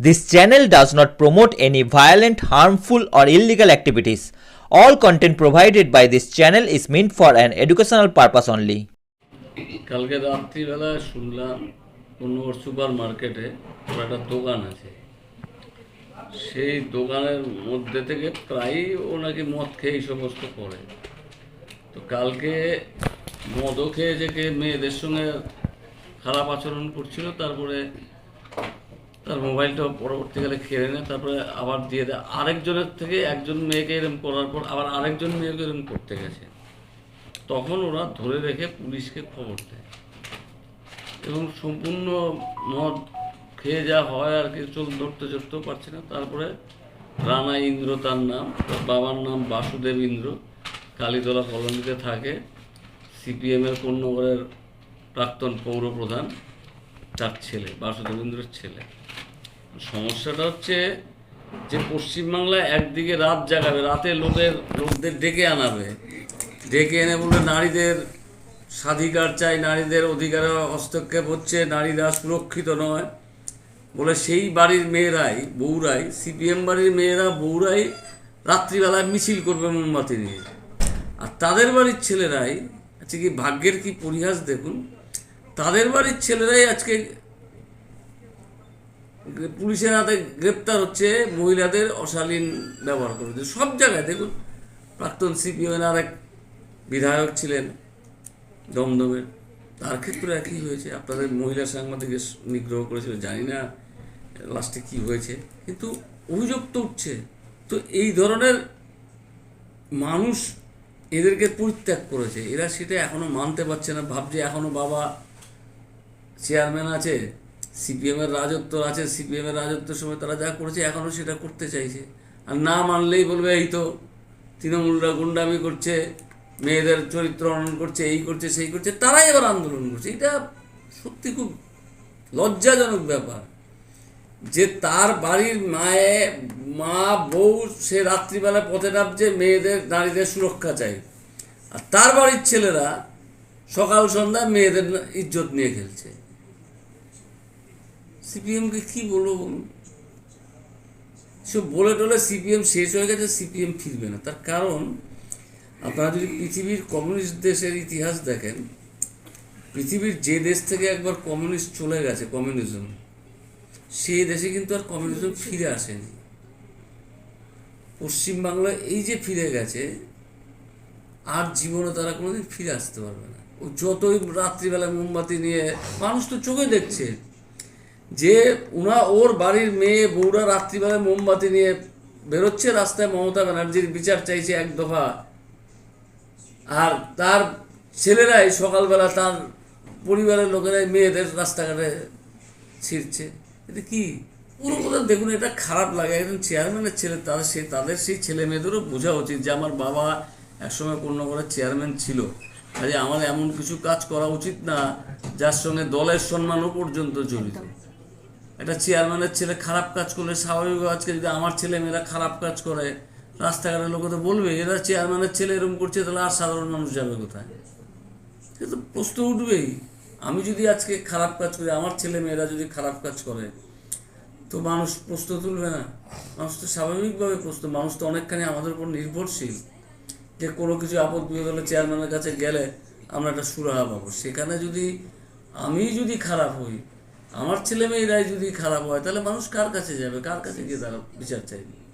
This channel does not promote any violent, harmful, or illegal activities. All content provided by this channel is meant for an educational purpose only. কালকে রাত্রিবেলা শুনলাম কোনো super মার্কেটে একটা দোকান আছে সেই দোকানের মধ্যে থেকে প্রায়ই ও নাকি মদ খেয়ে এই সমস্ত করে তো কালকে মদও খেয়ে যে মেয়েদের সঙ্গে খারাপ আচরণ করছিল তারপরে তার মোবাইলটা পরবর্তীকালে কেড়ে নেয়, তারপরে আবার দিয়ে দেয়। আরেকজনের থেকে একজন মেয়েকে এরম করার পর আবার আরেকজন মেয়েকে এরম করতে গেছে। তখন ওরা ধরে রেখে পুলিশকে খবর দেয়। এবং সম্পূর্ণ মদ খেয়ে যা হয় আর কি চল ধরতে চড়তেও পারছে না। তারপরে রানা ইন্দ্র তার নাম বাবার নাম বাসুদেব ইন্দ্র। কালীতলা কলোনিতে থাকে। সিপিএমের কোন্নগরের প্রাক্তন পৌর প্রধান তার ছেলে, বাসুদেব ইন্দ্রের ছেলে। সমস্যাটা হচ্ছে যে পশ্চিমবাংলায় একদিকে রাত জাগাবে, রাতে লোকের, লোকদের ডেকে আনাবে। ডেকে এনে বলবে, নারীদের স্বাধিকার চাই, নারীদের অধিকারে হস্তক্ষেপ হচ্ছে, নারীরা সুরক্ষিত নয়। বলে সেই বাড়ির মেয়েরাই, বউরাই, সিপিএম বাড়ির মেয়েরা, বউরাই রাত্রিবেলায় মিছিল করবে মোমবাতি নিয়ে। আর তাদের বাড়ির ছেলেরাই, আজকে কি ভাগ্যের কি পরিহাস দেখুন? তাদের বাড়ির ছেলেরাই আজকে পুলিশের হাতে গ্রেপ্তার হচ্ছে মহিলাদের অশালীন ব্যবহার করেছে সব জায়গায় দেখুন, প্রাক্তন সিপিএমের এক বিধায়ক ছিলেন দমদমের। তার ক্ষেত্রে একই হয়েছে? আপনাদের মহিলা সাংবাদিক নিগ্রহ করেছিল, জানি না, লাস্টে কি হয়েছে। কিন্তু অভিযোগ তো উঠছে। তো এই ধরনের মানুষ এদেরকে পরিত্যাগ করেছে। এরা সেটা এখনও মানতে পারছে না। ভাবছে এখনও বাবা চেয়ারম্যান আছে সিপিএমের রাজত্ব আছে, সিপিএমের রাজত্বের সময় তারা যা করেছে এখনও সেটা করতে চাইছে। আর না মানলেই বলবে, এই তো তৃণমূলরা গুন্ডামি করছে, মেয়েদের চরিত্র হনন করছে, এই করছে, সেই করছে। তারাই এবার আন্দোলন করছে। এটা সত্যি খুব লজ্জাজনক ব্যাপার যে তার বাড়ির মায়ে, মা, বউ সে রাত্রিবেলা পথে নামছে, মেয়েদের, নারীদের সুরক্ষা চাই। আর তার বাড়ির ছেলেরা সকাল সন্ধ্যা মেয়েদের ইজ্জত নিয়ে খেলছে। সিপিএমকে কি বলব বলুন? সব বলে টলে সিপিএম শেষ হয়ে গেছে, সিপিএম ফিরবে না। তার কারণ, আপনারা যদি পৃথিবীর কমিউনিস্ট দেশের ইতিহাস দেখেন, পৃথিবীর যে দেশ থেকে একবার কমিউনিস্ট চলে গেছে, কমিউনিজম, সেই দেশে কিন্তু আর কমিউনিজম ফিরে আসেনি। পশ্চিমবাংলায় এই যে ফিরে গেছে, আর জীবনে তারা কোনোদিন ফিরে আসতে পারবে না। ও যতই রাত্রিবেলা মোমবাতি নিয়ে, মানুষ তো চোখে দেখছে। যে উনা ওর বাড়ির মেয়ে বউরা রাত্রিবেলায় মোমবাতি নিয়ে বেরোচ্ছে রাস্তায় মমতা ব্যানার্জির বিচার চাইছে এক দফা। আর তার ছেলেরাই সকালবেলা তার পরিবারের লোকেরাই মেয়েদের রাস্তাঘাটে ছিঁড়ছে। এটা কি? পুরো কথা দেখুন, এটা খারাপ লাগে। একজন চেয়ারম্যানের ছেলে তাদের সেই তাদের সেই ছেলে মেয়েদেরও বোঝা উচিত যে আমার বাবা একসময় কন্যাগড়ের চেয়ারম্যান ছিল। কাজে আমার এমন কিছু কাজ করা উচিত না যার সঙ্গে দলের সম্মানও পর্যন্ত জড়িত। একটা চেয়ারম্যানের ছেলে খারাপ কাজ করলে স্বাভাবিক আজকে যদি আমার ছেলে মেয়েরা খারাপ কাজ করে রাস্তাঘাটের লোকে তো বলবে, এরা চেয়ারম্যানের ছেলে এরকম করছে, তাহলে আর সাধারণ মানুষ যাবে কোথায়? সে তো প্রশ্ন উঠবেই। আমি যদি আজকে খারাপ কাজ করি, আমার ছেলে মেয়েরা যদি খারাপ কাজ করে, তো মানুষ প্রশ্ন তুলবে না। মানুষ তো স্বাভাবিকভাবে প্রশ্ন, মানুষ তো অনেকখানি আমাদের উপর নির্ভরশীল যে কোনো কিছু আপদ বিপদ চেয়ারম্যানের কাছে গেলে আমরা একটা সুরাহা পাবো। সেখানে যদি আমি যদি খারাপ হই আমার ছেলে মেয়েরাই যদি খারাপ হয়, তাহলে মানুষ কার কাছে যাবে? কার কাছে গিয়ে তারা বিচার চাইবে?